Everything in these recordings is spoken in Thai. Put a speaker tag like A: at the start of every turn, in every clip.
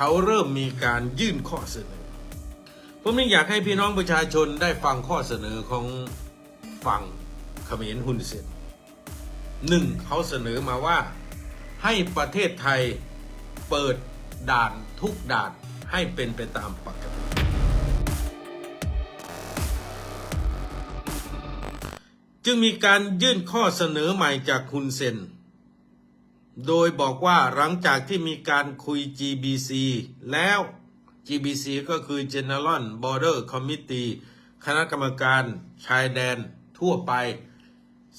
A: เขาเริ่มมีการยื่นข้อเสนอ ผมนี่อยากให้พี่น้องประชาชนได้ฟังข้อเสนอของฝั่งเขมรฮุนเซนหนึ่งเขาเสนอมาว่าให้ประเทศไทยเปิดด่านทุกด่านให้เป็นไปตามปกติ จึงมีการยื่นข้อเสนอใหม่จากฮุนเซน โดยบอกว่าหลังจากที่มีการคุย GBC แล้ว GBC ก็คือ General Border Committee คณะกรรมการชายแดนทั่วไป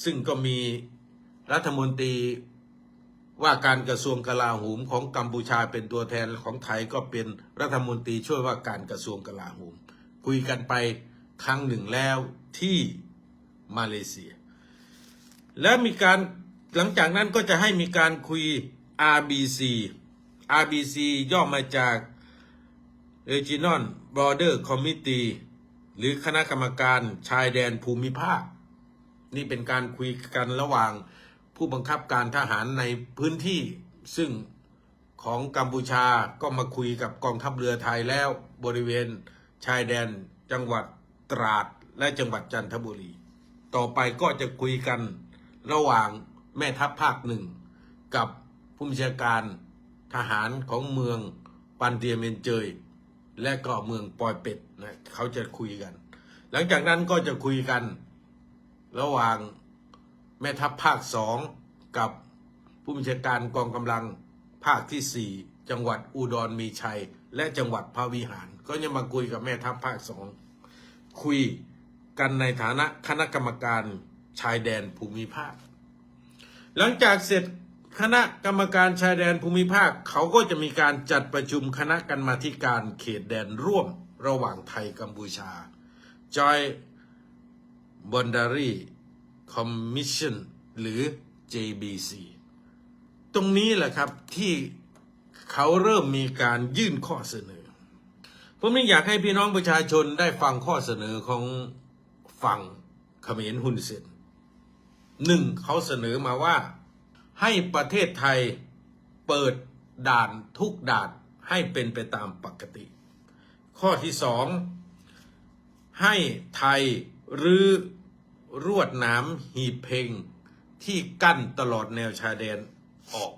A: ซึ่งก็มีรัฐมนตรีว่าการกระทรวงกลาโหมของกัมพูชาเป็นตัวแทนของไทยก็เป็นรัฐมนตรีช่วยว่าการกระทรวงกลาโหม คุยกันไปครั้งหนึ่งแล้วที่มาเลเซีย และมีการ หลังจากนั้นก็จะให้มีการคุย RBC RBC ย่อมาจาก Regional Border Committee หรือคณะกรรมการชายแดนภูมิภาค นี่เป็นการคุยกันระหว่างผู้บังคับการทหารในพื้นที่ ซึ่งของกัมพูชาก็มาคุยกับกองทัพเรือไทยแล้วบริเวณชายแดนจังหวัดตราดและจังหวัดจันทบุรี ต่อไปก็จะคุยกันระหว่าง แม่ทัพภาคหนึ่งกับผู้บัญชาการทหารของเมืองปันเตียเมนเจย และก็เมืองปอยเป็ดนะเขาจะคุยกัน หลังจากนั้นก็จะคุยกัน ระหว่างแม่ทัพภาคสองกับผู้บัญชาการกองกำลังภาคที่สี่จังหวัดอุดรมีชัย และจังหวัดพระวิหาร ก็จะมาคุยกับแม่ทัพภาคสองคุยกันในฐานะคณะกรรมการชายแดนภูมิภาค หลังจากเสร็จคณะกรรมการชายแดนภูมิภาค เขาก็จะมีการจัดประชุมคณะกรรมาธิการเขตแดนร่วมระหว่างไทยกัมพูชา Joy Boundary Commission หรือ JBC ตรงนี้แหละครับที่เขาเริ่มมีการยื่นข้อเสนอ ผมนี่อยากให้พี่น้องประชาชนได้ฟังข้อเสนอของฝั่งเขมรฮุนเซน หนึ่งเขาเสนอมาว่า ให้ประเทศไทยเปิดด่านทุกด่านให้เป็นไปตามปกติ ข้อที่สองให้ไทยรื้อรวดนามหีบเพลงที่กั้นตลอดแนวชายแดนออก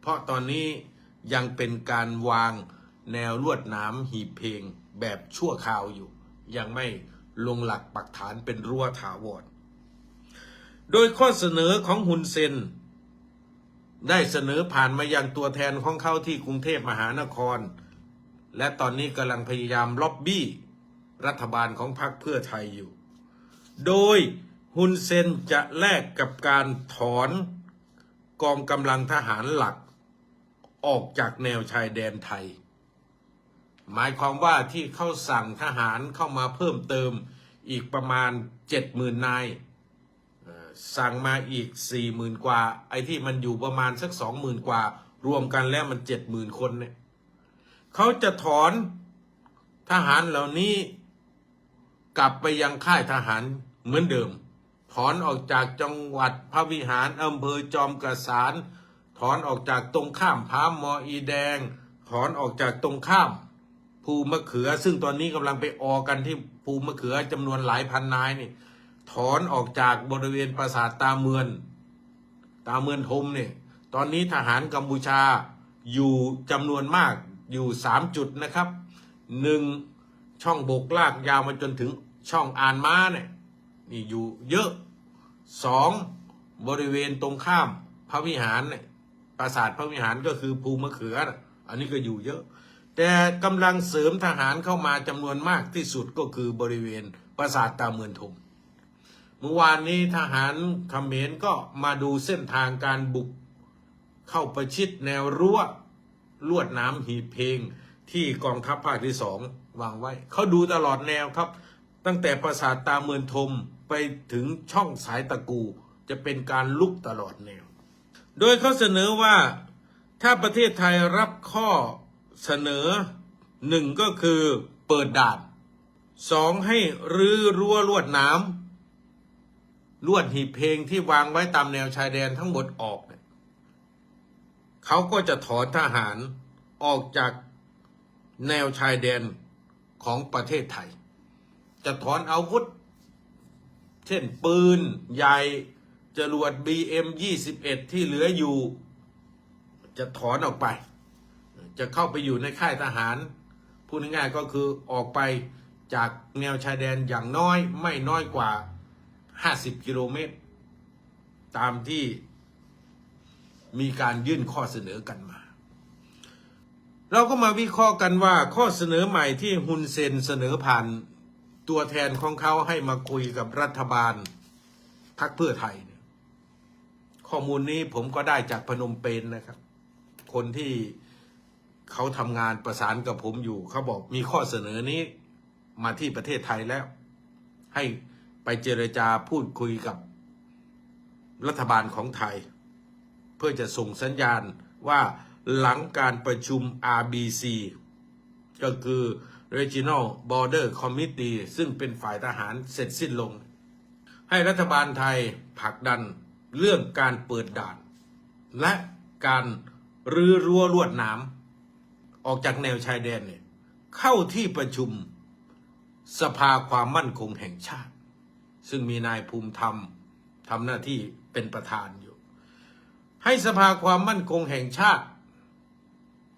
A: เพราะตอนนี้ยังเป็นการวางแนวลวดนามหีบเพลงแบบชั่วคราวอยู่ ยังไม่ลงหลักปักฐานเป็นรั้วถาวร โดยข้อเสนอของฮุนเซน ได้เสนอผ่านมายังตัวแทนของเขาที่กรุงเทพมหานคร และตอนนี้กำลังพยายามล็อบบี้ รัฐบาลของพรรคเพื่อไทยอยู่ โดยฮุนเซนจะแลกกับการถอนกองกำลังทหารหลัก ออกจากแนวชายแดนไทย หมายความว่าที่เขาสั่งทหารเข้ามาเพิ่มเติมอีกประมาณเจ็ดหมื่นนาย สั่งมาอีกสี่หมื่นกว่า ไอ้ที่มันอยู่ประมาณสักสองหมื่นกว่า รวมกันแล้วมันเจ็ดหมื่นคนเนี่ยเขาจะถอนทหารเหล่านี้กลับไปยังค่ายทหารเหมือนเดิม ถอนออกจากจังหวัดพระวิหารอำเภอจอมกระสานถอนออกจากตรงข้ามพามออีแดง ถอนออกจากตรงข้าม ภูมะเขือ ซึ่งตอนนี้กำลังไปออกันที่ภูมะเขือจำนวนหลายพันนายนี่ ถอนออกจากบริเวณปราสาทตาเมือน ตาเมือนทมเนี่ยตอนนี้ทหารกัมพูชาอยู่จำนวนมากอยู่สามจุดนะครับหนึ่งช่องบกลากยาวมาจนถึงช่องอานม้าเนี่ยนี่อยู่เยอะสองบริเวณตรงข้ามพระวิหารเนี่ยปราสาทพระวิหารก็คือภูมะเขือนะอันนี้ก็อยู่เยอะ แต่กำลังเสริมทหารเข้ามาจำนวนมากที่สุดก็คือบริเวณปราสาทตาเมือนทม เมื่อวานนี้ทหารเขมรก็มาดูเส้นทางการบุก เข้าประชิดแนวรั้วลวดน้ำหีบเพลงที่กองทัพภาคที่สองวางไว้ เขาดูตลอดแนวครับ ตั้งแต่ปราสาทตาเมือนทมไปถึงช่องสายตะกู จะเป็นการลุกตลอดแนว โดยเขาเสนอว่าถ้าประเทศไทยรับข้อเสนอหนึ่งก็คือเปิดด่านสองให้รื้อรั้วลวดน้ำ ลวดหีบเพลงที่วางไว้ตามแนวชายแดนทั้งหมดออกเนี่ยเขาก็จะถอนทหารออกจากแนวชายแดนของประเทศไทย จะถอนอาวุธ เช่นปืนใหญ่จรวด BM 21 ที่เหลืออยู่ จะถอนออกไป จะเข้าไปอยู่ในค่ายทหาร พูดง่ายๆก็คือออกไปจากแนวชายแดนอย่างน้อยไม่น้อยกว่า 50กิโลเมตร ตามที่มีการยื่นข้อเสนอกันมา เราก็มาวิเคราะห์กันว่าข้อเสนอใหม่ที่ฮุนเซนเสนอผ่านตัวแทนของเขาให้มาคุยกับรัฐบาลพรรคเพื่อไทย ข้อมูลนี้ผมก็ได้จากพนมเปญนะครับ คนที่เขาทำงานประสานกับผมอยู่ เขาบอกมีข้อเสนอนี้มาที่ประเทศไทยแล้ว ให้ ไปเจรจาพูดคุยกับรัฐบาลของไทย เพื่อจะส่งสัญญาณว่าหลังการประชุม RBC ก็คือ Regional Border Committee ซึ่งเป็นฝ่ายทหารเสร็จสิ้นลง ให้รัฐบาลไทยผลักดันเรื่องการเปิดด่าน และการรื้อรั้วลวดหนามออกจากแนวชายแดนเนี่ยเข้าที่ประชุมสภาความมั่นคงแห่งชาติ ซึ่งมีนายภูมิธรรมทำหน้าที่เป็นประธานอยู่ ให้สภาความมั่นคงแห่งชาติ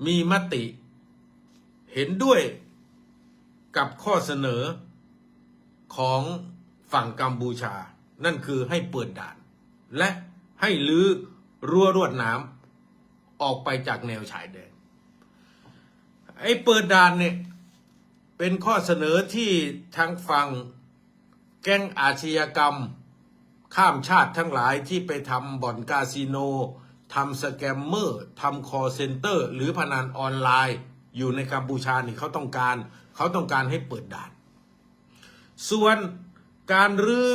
A: มีมติเห็นด้วยกับข้อเสนอของฝั่งกัมพูชา นั่นคือให้เปิดด่าน และให้ลื้อรั้วรวดน้ำออกไปจากแนวชายแดนไอ้เปิดด่านเนี่ยเป็นข้อเสนอที่ทางฝั่ง แก๊งอาชญากรรม ข้ามชาติทั้งหลายที่ไปทำบ่อนคาสิโนทำสแกมเมอร์ทำคอเซ็นเตอร์ หรือพนันออนไลน์ อยู่ในกัมพูชานี่เขาต้องการ เขาต้องการให้เปิดด่าน ส่วนการรื้อ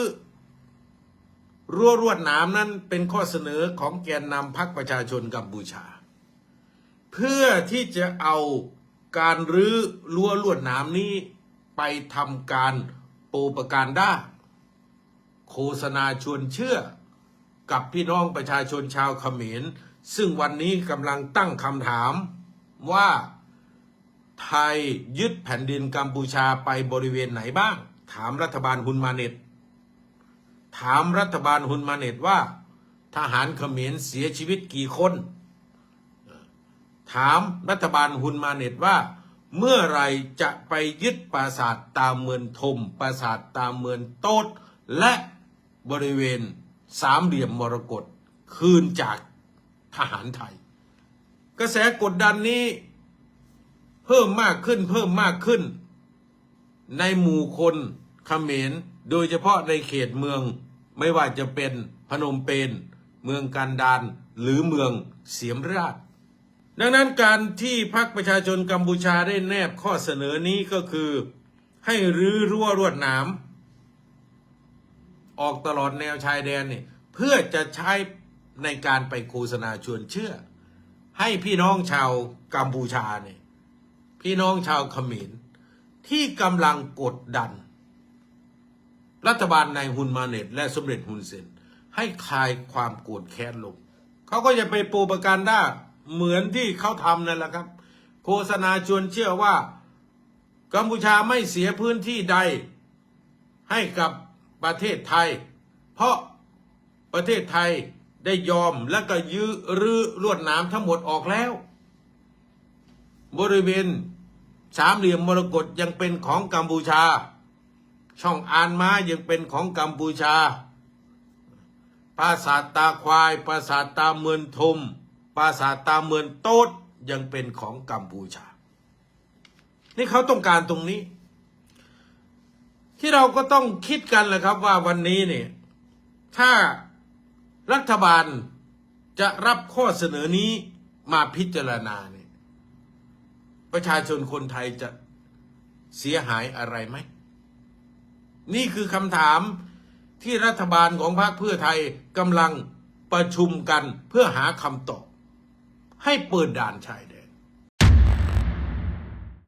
A: รั้วรวดหนามนั้นเป็นข้อเสนอของแกนนำพรรคประชาชนกัมพูชา เพื่อที่จะเอาการรื้อรั้วลวดหนามนี้ไปทำการ โปรปการด้าโฆษณาชวนเชื่อ กับพี่น้องประชาชนชาวเขมร ซึ่งวันนี้กำลังตั้งคำถามว่าไทยยึดแผ่นดินกัมพูชาไปบริเวณไหนบ้าง ถามรัฐบาลฮุนมาเน็ต ถามรัฐบาลฮุนมาเน็ตว่า ทหารเขมรเสียชีวิตกี่คน ถามรัฐบาลฮุนมาเน็ตว่า เมื่อไรจะไปยึดปราสาทตามเมืองทม ปราสาทตามเมืองโต๊ดและบริเวณสามเหลี่ยมมรกตคืนจากทหารไทย กระแสกดดันนี้เพิ่มมากขึ้นเพิ่มมากขึ้น ในหมู่คนเขมรโดยเฉพาะในเขตเมืองไม่ว่าจะเป็นพนมเปญเมืองกันดานหรือเมืองเสียมราช ดังนั้นการที่พรรคประชาชนกัมพูชาได้แนบข้อเสนอนี้ก็คือ ให้รื้อรั้วรวดหนามออกตลอดแนวชายแดนนี่เพื่อจะใช้ในการไปโฆษณาชวนเชื่อ ให้พี่น้องชาวกัมพูชาเนี่ยพี่น้องชาวเขมรที่กำลังกดดัน รัฐบาลในายฮุนมาเน็ต และสมเด็จฮุนเซนให้คลายความโกรธแค้นลงเขาก็จะไปโปรปกันด้า เหมือนที่เขาทำนั่นแหละครับ โฆษณาชวนเชื่อว่า กัมพูชาไม่เสียพื้นที่ใด ให้กับประเทศไทย เพราะประเทศไทยได้ยอมและก็ยื้อรื้อลวดหน้ำทั้งหมดออกแล้ว บริเวณสามเหลี่ยมมรกตยังเป็นของกัมพูชา ช่องอานม้ายังเป็นของกัมพูชา ปราสาทตาควาย ปราสาทตาเมือนทม ปราสาทตาเมือนโต๊ดยังเป็นของกัมพูชา นี่เขาต้องการตรงนี้ ที่เราก็ต้องคิดกันแหละครับว่าวันนี้เนี่ยถ้ารัฐบาลจะรับข้อเสนอนี้มาพิจารณาเนี่ย ประชาชนคนไทยจะเสียหายอะไรไหม นี่คือคำถามที่รัฐบาลของพรรคเพื่อไทยกำลังประชุมกันเพื่อหาคำตอบ ให้เปิดด่านชาย